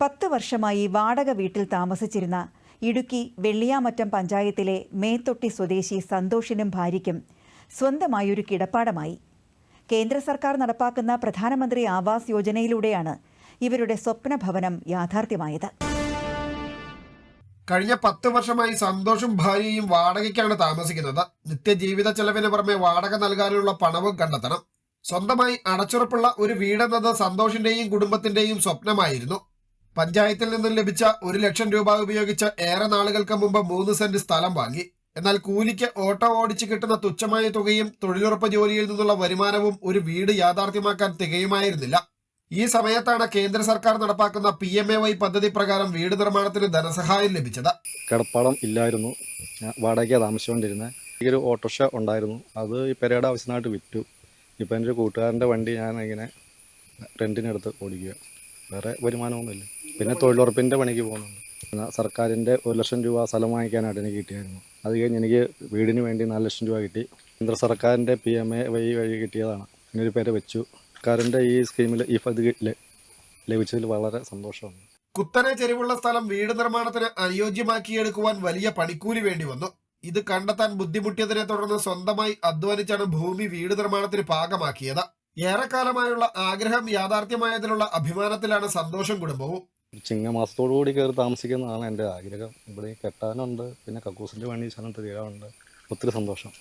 പത്ത് വർഷമായി വാടക വീട്ടിൽ താമസിച്ചിരുന്ന ഇടുക്കി വെള്ളിയാമറ്റം പഞ്ചായത്തിലെ മേത്തൊട്ടി സ്വദേശി സന്തോഷിനും ഭാര്യയ്ക്കും സ്വന്തമായൊരു കിടപ്പാടമായി. കേന്ദ്ര സർക്കാർ നടപ്പാക്കുന്ന പ്രധാനമന്ത്രി ആവാസ് യോജനയിലൂടെയാണ് ഇവരുടെ സ്വപ്ന ഭവനം യാഥാർത്ഥ്യമായത്. കഴിഞ്ഞ പത്ത് വർഷമായി സന്തോഷും ഭാര്യയും വാടകയ്ക്കാണ് താമസിക്കുന്നത്. നിത്യജീവിത ചെലവിന് പുറമെ വാടക നൽകാനുള്ള പണവും കണ്ടെത്തണം. സ്വന്തമായി അടച്ചുറപ്പുള്ള ഒരു വീടെന്നത് സന്തോഷിന്റെയും കുടുംബത്തിന്റെയും സ്വപ്നമായിരുന്നു. പഞ്ചായത്തിൽ നിന്നും ലഭിച്ച ഒരു ലക്ഷം രൂപ ഉപയോഗിച്ച് ഏറെ നാളുകൾക്ക് മുമ്പ് മൂന്ന് സെന്റ് സ്ഥലം വാങ്ങി. എന്നാൽ കൂലിക്ക് ഓട്ടോ ഓടിച്ച് കിട്ടുന്ന തുച്ഛമായ തുകയും തൊഴിലുറപ്പ് ജോലിയിൽ നിന്നുള്ള വരുമാനവും ഒരു വീട് യാഥാർത്ഥ്യമാക്കാൻ തികയുമായിരുന്നില്ല. ഈ സമയത്താണ് കേന്ദ്ര സർക്കാർ നടപ്പാക്കുന്ന പി എം എ വൈ പദ്ധതി പ്രകാരം വീട് നിർമ്മാണത്തിന് ധനസഹായം ലഭിച്ചത്. കിടപ്പാടം ഇല്ലായിരുന്നു. വാടകയ്ക്ക് താമസിച്ചുകൊണ്ടിരുന്നത് എനിക്കൊരു ഓട്ടോറിക്ഷ ഉണ്ടായിരുന്നു. അത് ഈ പെരയുടെ ആവശ്യമായിട്ട് വിറ്റു. ഇപ്പം എന്റെ ഒരു കൂട്ടുകാരന്റെ വണ്ടി ഞാൻ ഇങ്ങനെ റെന്റിനെടുത്ത് ഓടിക്കുക. വേറെ വരുമാനമൊന്നുമില്ല. പിന്നെ തൊഴിലുറപ്പിന്റെ പണിക്ക് പോകുന്നുണ്ട് സർക്കാരിന്റെ ഒരു ലക്ഷം രൂപ സ്ഥലം വാങ്ങിക്കാനായിട്ട് എനിക്ക് കിട്ടിയായിരുന്നു. അത് കഴിഞ്ഞ് എനിക്ക് വീടിന് വേണ്ടി നാല് ലക്ഷം രൂപ കിട്ടി. കേന്ദ്ര സർക്കാരിന്റെ പി എം എ വഴി വഴി കിട്ടിയതാണ്. അങ്ങനൊരു പേര് വെച്ചു. സർക്കാരിന്റെ ഈ സ്കീമിൽ ഈ ല- ലഭിച്ചതിൽ വളരെ സന്തോഷമുണ്ട് കുത്തനെ ചെരിവുള്ള സ്ഥലം വീട് നിർമ്മാണത്തിന് അനുയോജ്യമാക്കിയെടുക്കുവാൻ വലിയ പണിക്കൂലി വേണ്ടി വന്നു. ഇത് കണ്ടെത്താൻ ബുദ്ധിമുട്ടിയതിനെ തുടർന്ന് സ്വന്തമായി അധ്വാനിച്ചാണ് ഭൂമി വീട് നിർമ്മാണത്തിന് പാകമാക്കിയത്. ഏറെക്കാലമായുള്ള ആഗ്രഹം യാഥാർത്ഥ്യമായതിലുള്ള അഭിമാനത്തിലാണ് സന്തോഷം കുടുംബവും. ചിങ്ങമാസത്തോടു കൂടി കയറി താമസിക്കുന്നതാണ് എന്റെ ആഗ്രഹം. ഇവിടെ കെട്ടാനുണ്ട് പിന്നെ കക്കൂസിന്റെ പണി സ്ഥലത്ത് തീരാനുണ്ട്. ഒത്തിരി സന്തോഷം.